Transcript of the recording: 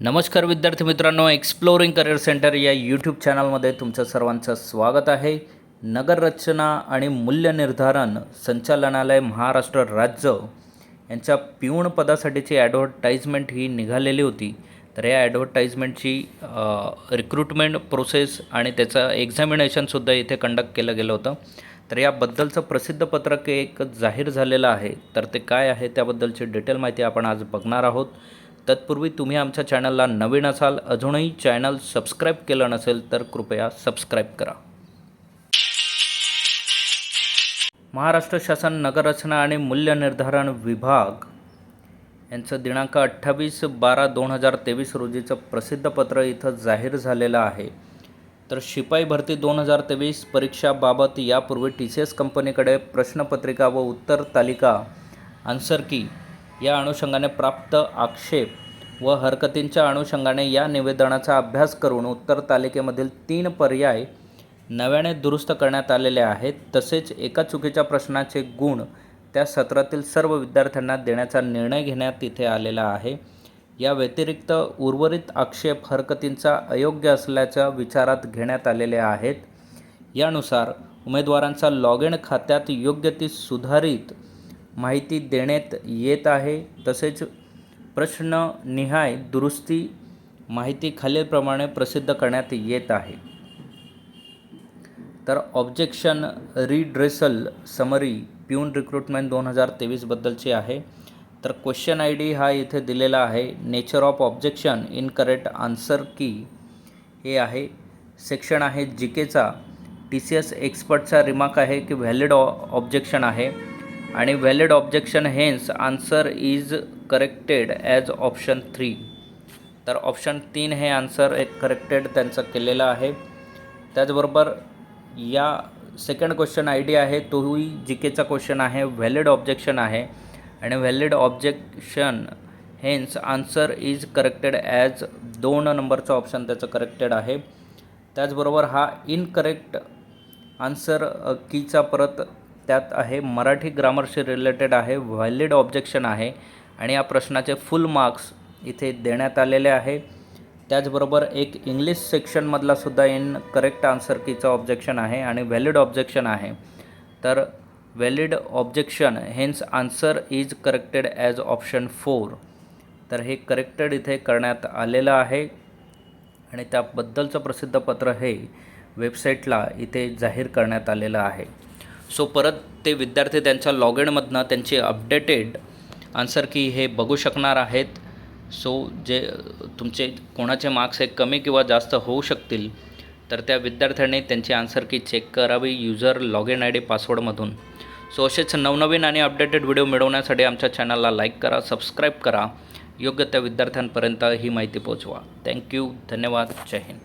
नमस्कार विद्यार्थी मित्रांनो एक्सप्लोरिंग करिअर सेंटर या यूट्यूब चॅनलमध्ये तुमचं सर्वांचं स्वागत आहे. नगररचना आणि मूल्य निर्धारण संचालनालय महाराष्ट्र राज्य यांच्या पिऊण पदासाठीची ॲडव्हर्टाईजमेंट ही निघालेली होती. तर या ॲडव्हर्टाईजमेंटची रिक्रुटमेंट प्रोसेस आणि त्याचं एक्झामिनेशनसुद्धा इथे कंडक्ट केलं गेलं होतं. तर याबद्दलचं प्रसिद्ध पत्रक एक जाहीर झालेलं आहे. तर ते काय आहे त्याबद्दलची डिटेल माहिती आपण आज बघणार आहोत. तत्पूर्वी तुम्ही आमच्या चॅनलला नवीन असाल अजूनही चॅनल सबस्क्राईब केलं नसेल तर कृपया सबस्क्राईब करा. महाराष्ट्र शासन नगररचना आणि मूल्यनिर्धारण विभाग यांचं दिनांक अठ्ठावीस बारा दोन हजार तेवीस रोजीचं प्रसिद्ध पत्र इथं जाहीर झालेलं आहे. तर शिपाई भरती दोन हजार तेवीस परीक्षाबाबत यापूर्वी टी सी एस कंपनीकडे प्रश्नपत्रिका व उत्तर तालिका आन्सर की या अनुषंगाने प्राप्त आक्षेप व हरकतींच्या अनुषंगाने या निवेदनाचा अभ्यास करून उत्तर तालिकेमधील तीन पर्याय नव्याने दुरुस्त करण्यात आलेले आहेत. तसेच एका चुकीच्या प्रश्नाचे गुण त्या सत्रातील सर्व विद्यार्थ्यांना देण्याचा निर्णय घेण्यात इथे आलेला आहे. या व्यतिरिक्त उर्वरित आक्षेप हरकतींचा अयोग्य असल्याच्या विचारात घेण्यात आलेले आहेत. यानुसार उमेदवारांचा लॉग इन खात्यात योग्य ती सुधारित माहिती देण्यात येत आहे. तसेच प्रश्न निहाय दुरुस्ती माहिती खालीलप्रमाणे प्रसिद्ध करण्यात येत आहे. तर objection redressal summary peon recruitment दोन हजार तेवीसबद्दलची आहे. तर क्वेश्चन आय डी हा इथे दिलेला आहे. Nature of objection incorrect answer key हे आहे. सेक्शन आहे जी केचा टी सी एस एक्सपर्टचा रिमार्क आहे की व्हॅलिड ऑब्जेक्शन आहे. आणि valid objection hence answer is corrected as option three तर ऑप्शन तीन हे आन्सर एक करेक्टेड त्यांचं केलेलं आहे. त्याचबरोबर या सेकंड क्वेश्चन आय डी आहे तोही जी केचा क्वेश्चन आहे व्हॅलिड ऑब्जेक्शन आहे. आणि valid objection hence answer is corrected as दोन नंबरचं ऑप्शन त्याचं करेक्टेड आहे. त्याचबरोबर हा इनकरेक्ट आन्सर कीचा परत त्यात आहे. मराठी ग्रामरशी रिलेटेड आहे व्हॅलिड ऑब्जेक्शन आहे. आणि या प्रश्नाचे फुल मार्क्स इथे देण्यात आलेले आहे. त्याचबरोबर एक इंग्लिश सेक्शनमधला सुद्धा इन करेक्ट आन्सर कीचं ऑब्जेक्शन आहे आणि व्हॅलिड ऑब्जेक्शन आहे. तर valid objection hence answer is corrected as option four तर हे करेक्टेड इथे करण्यात आलेलं आहे. आणि त्याबद्दलचं प्रसिद्ध पत्र हे वेबसाईटला इथे जाहीर करण्यात आलेलं आहे. सो परत ते विद्यार्थी त्यांच्या लॉग इनमधनं त्यांची अपडेटेड आन्सर की हे बघू शकणार आहेत. सो जे तुमचे कोणाचे मार्क्स हे कमी किंवा जास्त होऊ शकतील तर त्या विद्यार्थ्यांनी त्यांची आन्सर की चेक करावी user log in I D पासवर्डमधून. So असेच नवनवीन आणि अपडेटेड व्हिडिओ मिळवण्यासाठी आमच्या चॅनलला लाईक करा सबस्क्राईब करा. योग्य त्या विद्यार्थ्यांपर्यंत ही माहिती पोहोचवा. थँक्यू धन्यवाद जय हिंद.